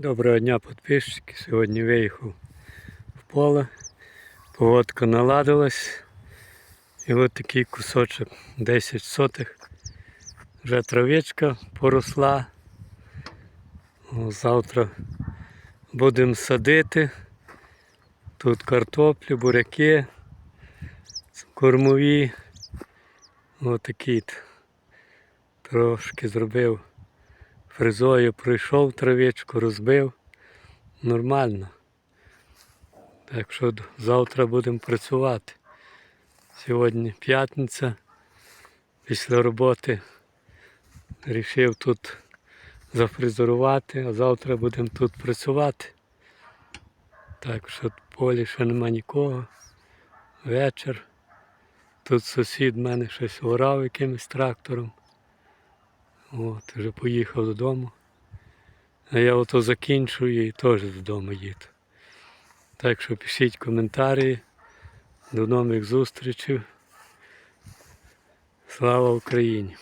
Доброго дня, підписчики. Сьогодні виїхав в поле. Погодка наладилась. І от такий кусочок 10 сотих. Вже травичка поросла. Завтра будемо садити. Тут картоплі, буряки, кормові. Отакий. Трошки зробив фрезою пройшов травичку, розбив. Нормально. Так що завтра будемо працювати. Сьогодні п'ятниця. Після роботи вирішив тут зафрезерувати, а завтра будемо тут працювати. Так що в полі ще нема нікого. Вечір. Тут сусід в мене щось орав якимось трактором. От, вже поїхав додому. А я ото закінчую і теж додому їду. Так що пишіть коментарі. До нових зустрічей. Слава Україні!